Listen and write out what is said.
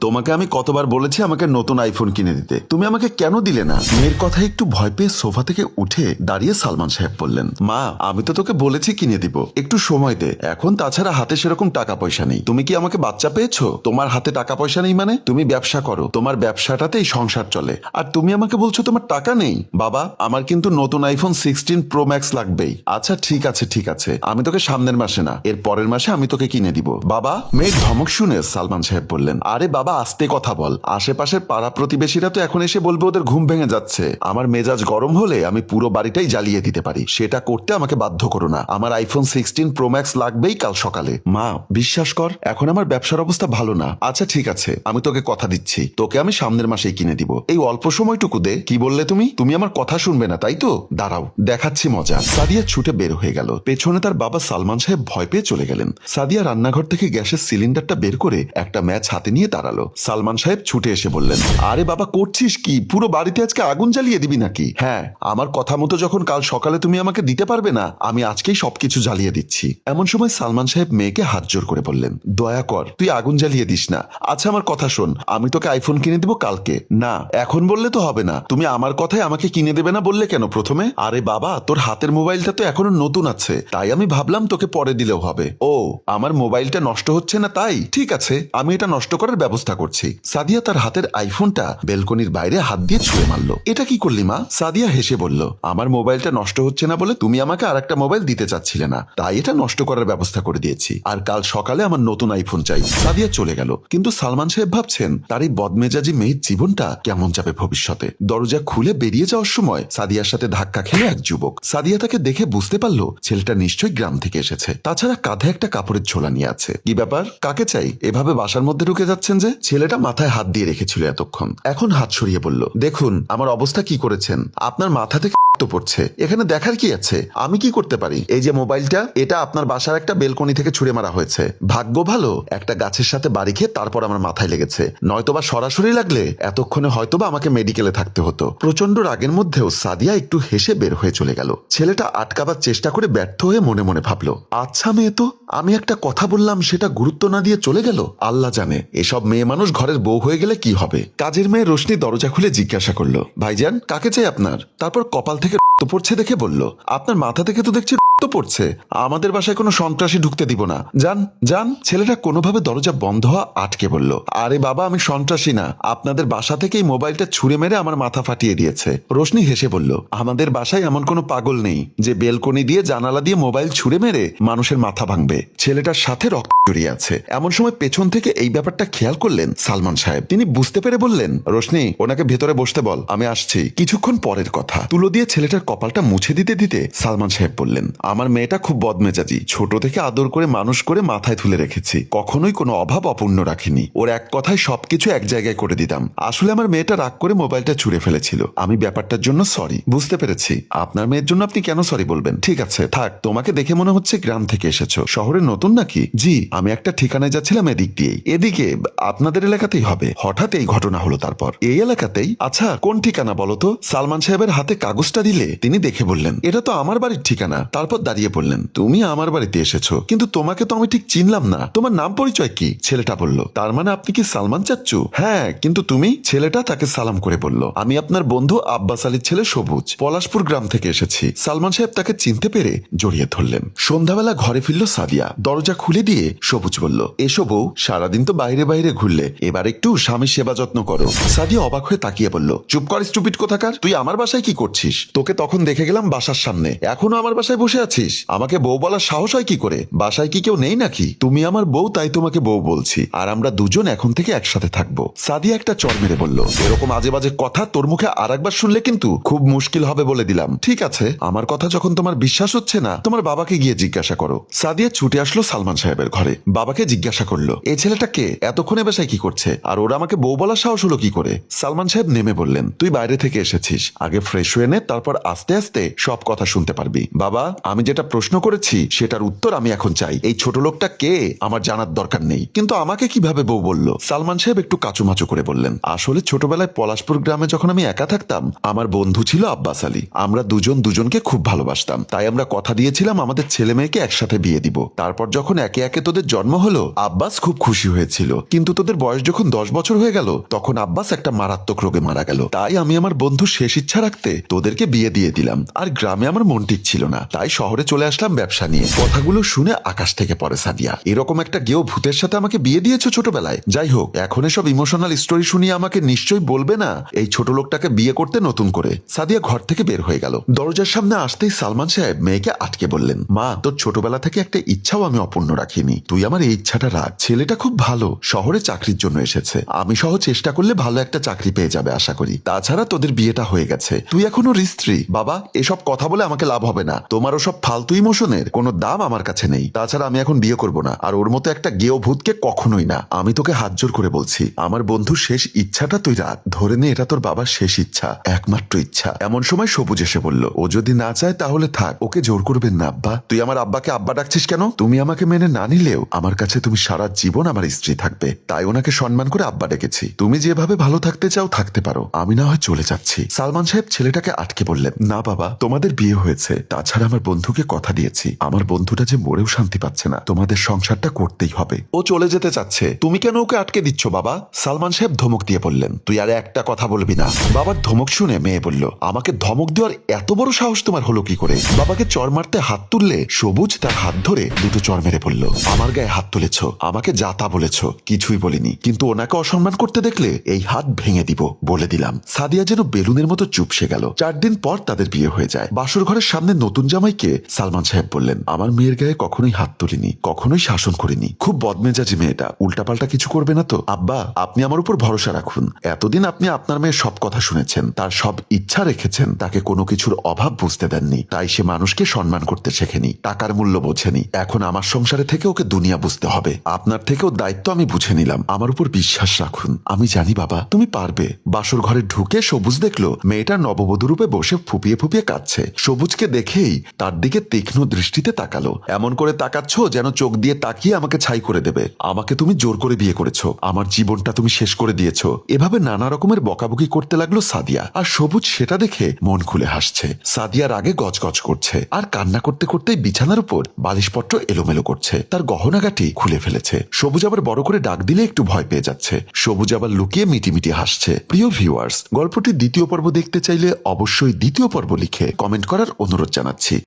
তোমাকে আমি কতবার বলেছি আমাকে নতুন আইফোন কিনে দিতে? তুমি আমাকে কেন দিলে না? মেয়ের কথা একটু ভয় পেয়ে সোফা থেকে উঠে দাঁড়িয়ে সালমান সাহেব বললেন, মা, আমি তো তোকে বলেছি কিনে দিব। একটু সময় দে। এখন তাছাড়া হাতে সেরকম টাকা পয়সা নেই। তুমি কি আমাকে বাচ্চা পেয়েছ? তোমার হাতে টাকা পয়সা নেই মানে? তুমি ব্যবসা করো। তোমার ব্যবসাটাতেই সংসার চলে। আর তুমি আমাকে বলছো তোমার টাকা নেই? বাবা, আমার কিন্তু নতুন আইফোন সিক্সটিন প্রো ম্যাক্স লাগবেই। আচ্ছা ঠিক আছে ঠিক আছে। আমি তোকে সামনের মাসে না, এর পরের মাসে আমি তোকে কিনে দিব। বাবা, মেয়ের ধমক শুনে সালমান সাহেব বললেন, আরে বাবা আস্তে কথা বল। আশেপাশের পাড়া প্রতিবেশীরা তো এখন এসে বলবে ওদের ঘুম ভেঙে যাচ্ছে। আমার মেজাজ গরম হলে আমি পুরো বাড়িটাই জ্বালিয়ে দিতে পারি। সেটা করতে আমাকে বাধ্য করো না। আমার আইফোন সিক্সটিন প্রো ম্যাক্স লাগবেই কাল সকালে। মা, বিশ্বাস কর, এখন আমার ব্যবসার অবস্থা ভালো না। আচ্ছা ঠিক আছে, আমি তোকে কথা দিচ্ছি। তোকে আমি সামনের মাসেই কিনে দিব। এই অল্প সময়টুকু দে। কি বললে তুমি? তুমি আমার কথা শুনবে না, তাই তো? দাঁড়াও, দেখাচ্ছি মজা। সাদিয়া ছুটে বের হয়ে গেল। পেছনে তার বাবা সালমান সাহেব ভয় পেয়ে চলে গেলেন। সাদিয়া রান্নাঘর থেকে গ্যাসের সিলিন্ডারটা বের করে একটা ম্যাচ হাতে নিয়ে দাঁড়াল। সালমান সাহেব ছুটে এসে বললেন, আরে বাবা, করছিস কি? পুরো বাড়িতে আজকে আগুন জ্বালিয়ে দিবি নাকি? হ্যাঁ আমার কথা মতো যখন কাল সকালে তুমি আমাকে দিতে পারবে না, আমি আজকেই সবকিছু জ্বালিয়ে দিচ্ছি। এমন সময় সালমান সাহেব মেয়েকে হাত জোর করে বললেন, দয়া কর, তুই আগুন জ্বালিয়ে দিস না। আচ্ছা আমার কথা শোন, আমি তোকে আইফোন কিনে দিব কালকে। না, এখন বললে তো হবে না। তুমি আমার কথায় আমাকে কিনে দেবে না বললে কেন প্রথমে? আরে বাবা, তোর হাতের মোবাইলটা তো এখনও নতুন আছে, তাই আমি ভাবলাম তোকে পরে দিলেও হবে। ও, আমার মোবাইলটা নষ্ট হচ্ছে না তাই? ঠিক আছে, আমি এটা নষ্ট করার ব্যবস্থা করছি। সাদিয়া তার হাতের আইফোনটা বেলকনির বাইরে হাত দিয়ে ছুঁয়ে মারলো। এটা কি করলি মা? সাদিয়া হেসে বলল, আমার মোবাইলটা নষ্ট হচ্ছে না বলে তুমি আমাকে আর একটা মোবাইল দিতে চাচ্ছিলে না। তাই এটা নষ্ট করার ব্যবস্থা করে দিয়েছি। আর কাল সকালে আমার নতুন আইফোন চাই। সাদিয়া চলে গেল। কিন্তু সালমান সাহেব ভাবছেন, তার এই বদমেজাজি মেয়ের জীবনটা কেমন যাবে ভবিষ্যতে? দরজা খুলে বেরিয়ে যাওয়ার সময় সাদিয়ার সাথে ধাক্কা খেলো এক যুবক, সাদিয়া তাকে দেখে বুঝতে পারল ছেলেটা নিশ্চয়ই গ্রাম থেকে এসেছে। তাছাড়া কাঁধে একটা কাপড়ের ঝোলা নিয়ে আছে। কি ব্যাপার? কাকে চাই? এভাবে বাসার মধ্যে ঢুকে যাচ্ছেন যে? ছেলেটা মাথায় হাত দিয়ে রেখেছিল এতক্ষণ। এখন হাত সরিয়ে বলল, দেখুন, আমার অবস্থা কি করেছেন? আপনার মাথা থেকে রক্ত পড়ছে। এখানে দেখার কি আছে? আমি কি করতে পারি? এই যে মোবাইলটা, এটা আপনার বাসার একটা বেলকনি থেকে ছুড়ে মারা হয়েছে। ভাগ্য ভালো, একটা গাছের সাথে বাড়ি খেয়ে তারপর আমার মাথায় লেগেছে। নয়তোবা সরাসরি লাগলে এতক্ষণে হয়তোবা আমাকে মেডিকেলে থাকতে হতো। প্রচণ্ড রাগের মধ্যেও সাদিয়া একটু হেসে বের হয়ে চলে গেল। ছেলেটা আটকাবার চেষ্টা করে ব্যর্থ হয়ে মনে মনে ভাবলো আচ্ছা মেয়ে তো, আমি একটা কথা বললাম, সেটা গুরুত্ব না দিয়ে চলে গেল? আল্লাহ জানে, এসব মেয়ে মানুষ ঘরের বউ হয়ে গেলে কি হবে? কাজের মেয়ে রোশনি দরজা খুলে জিজ্ঞাসা করল, ভাইজান, কাকে চাই আপনার? তারপর কপাল থেকে রক্ত পড়ছে দেখে বলল আপনার মাথা থেকে তো দেখছি রক্ত পড়ছে। আমাদের বাসায় কোনো সন্ত্রাসী ঢুকতে দিব না। যান যান, ছেলেটা কোনোভাবে দরজা বন্ধ হওয়া আটকে বলল আরে বাবা, আমি সন্ত্রাসী না। আপনাদের বাসা থেকেই মোবাইলটা ছুঁড়ে মেরে আমার মাথা ফাটিয়ে দিয়েছে। রোশনি হেসে বলল, আমাদের বাসায় এমন কোনো পাগল নেই যে বেলকনি দিয়ে জানালা দিয়ে মোবাইল ছুঁড়ে মেরে মানুষের মাথা ভাঙবে। ছেলেটার সাথে রক্ত জড়িয়ে আছে। এমন সময় পেছন থেকে এই ব্যাপারটা খেয়াল করলেন সালমান সাহেব। তিনি বুঝতে পেরে বললেন, রোশনি, ওনাকে ভেতরে বসতে বল, আমি আসছি। কিছুক্ষণ পরের কথা। তুলো দিয়ে ছেলেটার কপালটা মুছে দিতে দিতে সালমান সাহেব বললেন আমার মেয়েটা খুব বদমেজাজি। ছোট থেকে আদর করে, মানুষ করে মাথায় তুলে রেখেছি। কখনোই কোনো অভাব অপূর্ণ রাখিনি। ওর এক কথায় সবকিছু এক জায়গায় করে দিতাম। আসলে আমার মেয়েটা রাগ করে মোবাইলটা ছুঁড়ে ফেলেছিল। আমি ব্যাপারটার জন্য সরি বুঝতে পেরেছি। আপনার মেয়ের জন্য আপনি কেন সরি বলবেন? ঠিক আছে, থাক, তোমাকে দেখে মনে হচ্ছে গ্রাম থেকে এসেছ। শহরে নতুন নাকি? জি, আমি একটা ঠিকানায় যাচ্ছিলাম এদিক দিয়েই। এদিকে, আপনাদের এলাকাতেই হবে। হঠাৎ এই ঘটনা হলো তারপর। এই এলাকাতেই? আচ্ছা কোন ঠিকানা বলো তো? সালমান সাহেবের হাতে কাগজটা দিলে তিনি দেখে বললেন, এটা তো আমার বাড়ির ঠিকানা। তারপর দাঁড়িয়ে পড়লেন তুমি আমার বাড়িতে এসেছ, কিন্তু তোমাকে তো আমি ঠিক চিনলাম না। তোমার নাম পরিচয় কি? ছেলেটা বলল, তার মানে আপনি কি সালমান চাচ্চু? হ্যাঁ কিন্তু তুমি? ছেলেটা তাকে সালাম করে বলল, আমি আপনার বন্ধু আব্বাস আলীর ছেলে সবুজ, পলাশপুর গ্রাম থেকে এসেছি। সালমান সাহেব তাকে চিনতে পেরে জড়িয়ে ধরলেন। সন্ধ্যাবেলা ঘরে ফিরল সাদিয়া, দরজা খুলে দিয়ে সবুজ বলল, এসো বউ, সারাদিন তো বাইরে বাইরে ঘুরলে, এবার একটু স্বামীর সেবা যত্ন করো। সাদিয়া অবাক হয়ে তাকিয়ে বলল, চুপ কর স্টুপিট কোথাকার? তুই আমার বাসায় কি করছিস? তোকে তখন দেখে গেলাম বাসার সামনে, এখনও আমার বাসায় বসে আছিস? আমাকে বউ বলার সাহস হয় কি করে? বাসায় কি কেউ নেই নাকি? তুমি আমার বউ, তাই তোমাকে বউ বলছি। আর আমরা দুজন এখন থেকে একসাথে থাকব। সাদিয়া একটা চর মেরে বলল, এরকম আজে বাজে কথা তোর মুখে আর একবার শুনলে কিন্তু খুব মুশকিল হবে বলে দিলাম। ঠিক আছে, আমার কথা যখন তোমার বিশ্বাস হচ্ছে না, তোমার বাবাকে গিয়ে জিজ্ঞাসা করো। সাদিয়া ছুটে আসলো সালমান সাহেবের ঘরে। বাবাকে জিজ্ঞাসা করল এই ছেলেটা কে? এতক্ষণে বাসায় কি করছে? আর ওরা আমাকে বউ বলার সাহস হলো কি করে? সালমান সাহেব নেমে বললেন, তুই বাইরে থেকে এসেছিস। আগে ফ্রেশ হয়ে নে, তারপর আস্তে আস্তে সব কথা শুনতে পারবি। বাবা, আমি যেটা প্রশ্ন করেছি, সেটার উত্তর আমি এখন চাই। এই ছোট লোকটা কে? আমার জানার দরকার নেই। কিন্তু আমাকে কীভাবে বউ বলল? সালমান সাহেব একটু কাচুমাচু করে বললেন, আসলে ছোটবেলায় পলাশপুর গ্রামে যখন আমি একা থাকতাম, আমার বন্ধু ছিল আব্বাস আলী। আমরা দুজন দুজনকে খুব ভালোবাসতাম। তাই আমরা কথা দিয়েছিলাম আমাদের ছেলে মেয়েকে একসাথে বিয়ে দিব। তারপর যখন একে একে তোদের জন্ম হলো, আব্বাস খুব খুশি হয়েছিল। কিন্তু তোদের বয়স যখন দশ বছর হয়ে গেল, তখন আব্বাস একটা মারাত্মক রোগে মারা গেল। তাই আমি আমার বন্ধু শেষ ইচ্ছা রাখতে তোদেরকে বিয়ে দিয়ে দিলাম। আর গ্রামে আমার মন ঠিক ছিল না। তাই শহরে চলে আসলাম ব্যবসা নিয়ে। কথাগুলো শুনে আকাশ থেকে পড়ে সাদিয়া। এরকম একটা গেও ভূতের সাথে আমাকে বিয়ে দিয়েছ ছোটবেলায়। যাই হোক, এখন এসব ইমোশনাল স্টোরি শুনিয়ে আমাকে নিশ্চয়ই বলবে না এই ছোট লোকটাকে বিয়ে করতে নতুন করে। সাদিয়া ঘর থেকে বের হয়ে গেল। দরজার সামনে আসতেই সালমান সাহেব মেয়েকে আটকে বললেন, মা, তোর ছোটবেলা থেকে একটা ইচ্ছাও আমি অপূর্ণ রাখিনি। তুই আমার এই ইচ্ছাটা রাখ। ছেলেটা খুব ভালো, শহরে চাকরির জন্য এসেছে। আমি সহ চেষ্টা করলে ভালো একটা চাকরি পেয়ে যাবে, আশা করি। তাছাড়া তোদের বিয়েটা হয়ে গেছে। তুই এখনও স্ত্রী বাবা, এসব কথা বলে আমাকে লাভ হবে না। তোমার ওসব ফালতু ইমোশনের কোনো দাম আমার কাছে নেই। তাছাড়া আমি এখন বিয়ে করব না। আর ওর মতো একটা গেও ভূতকে কখনোই না। আমি তোকে হাত জোর করে বলছি, আমার বন্ধুর শেষ ইচ্ছাটা তুই রাখ। ধরে নে, এটা তোর বাবার শেষ ইচ্ছা, একমাত্র ইচ্ছা। এমন সময় সবুজ এসে বলল, ও যদি না চায় তাহলে থাক, ওকে জোর করবেন না। আব্বা, তুই আমার আব্বাকে আব্বা ডাকছিস কেন? তুমি আমাকে মেনে না নিলেও আমার কাছে তুমি সারা জীবন আমার স্ত্রী থাকবে। তাই ওনাকে সম্মান করে আব্বা ডেকেছি। তুমি যেভাবে ভালো থাকতে চাও, থাকতে পারো। আমি না হয় চলে যাচ্ছি। সালমান সাহেব ছেলেটাকে আটকে বললেন, না বাবা, তোমাদের বিয়ে হয়েছে। তাছাড়া আমার বন্ধুকে কথা দিয়েছি। আমার বন্ধুটা যে মরেও শান্তি পাচ্ছে না। তোমাদের সংসারটা করতেই হবে। ও চলে যেতে চাচ্ছে। তুমি কেন ওকে আটকে দিচ্ছ, বাবা? সালমান সাহেব ধমক দিয়ে বললেন। তুই আর একটা কথা বলবি না। বাবার ধমক শুনে মেয়ে বলল, আমাকে ধমক দেওয়ার এত বড় সাহস তোমার হলো কি করে? বাবাকে চর মারতে হাত তুললে সবুজ তার হাত ধরে দুটো চর মেরে বলল, আমার গায়ে হাত তুলেছ। আমাকে যা তা বলেছ। কিছুই বলিনি। কিন্তু ওনাকে অসম্মান করতে দেখলে এই হাত ভেঙে দিব বলে দিলাম। সাদিয়া যেন বেলুনের মতো চুপসে গেল। চার দিন পর তাদের বিয়ে হয়ে যায়। বাসর ঘরের সামনে নতুন জামাইকে সালমান সাহেব বললেন, আমার মেয়ের গায়ে কখনোই হাত তুলিনি, কখনোই শাসন করিনি। খুব বদমেজাজি মেয়েটা। উল্টাপাল্টা কিছু করবে না তো? আব্বা, আপনি আমার উপর ভরসা রাখুন। এতদিন আপনি আপনার মেয়ের সব কথা শুনেছেন, তার সব ইচ্ছা রেখেছেন, তাকে কোনো কিছুর অভাব বুঝতে দেননি, তাই সে মানুষকে সম্মান করতে শেখেনি, টাকার মূল্য বোঝেনি। এখন আমার সংসারে থেকে ওকে দুনিয়া বুঝতে হবে। আপনার থেকেও দায়িত্ব আমি বুঝে নিলাম। আমার উপর বিশ্বাস রাখুন। আমি জানি বাবা, তুমি পারবে। বাসর ঘরে ঢুকে সবুজ দেখল, মেয়েটা নববধূ রূপে বসে ফুপিয়ে ফুপিয়ে কাঁদছে। সবুজকে দেখেই তার দিকে তীক্ষ্ণ দৃষ্টিতে তাকালো। এমন করে তাকাচ্ছ যেন চোখ দিয়ে তাকিয়ে আমাকে ছাই করে দেবে। আমাকে তুমি জোর করে বিয়ে করেছ। আমার জীবনটা তুমি শেষ করে দিয়েছ। এভাবে নানা রকমের বকাবকি করতে লাগল সাদিয়া। আর সবুজ সেটা দেখে মন খুলে হাসছে। সাদিয়ার আগে গজগজ করছে। আর কান্না করতে করতেই বিছানার উপর বালিশপত্র এলোমেলো করছে। তার গহনাগাটি খুলে ফেলেছে। সবুজ আবার বড় করে ডাক দিলে একটু ভয় পেয়ে যাচ্ছে। সবুজ আবার লুকিয়ে মিটিমিটি হাসছে। প্রিয় ভিউয়ার্স গল্পটির দ্বিতীয় পর্ব দেখতে চাইলে অবশ্যই দ্বিতীয় পর্ব লিখে কমেন্ট করার অনুরোধ জানাচ্ছি।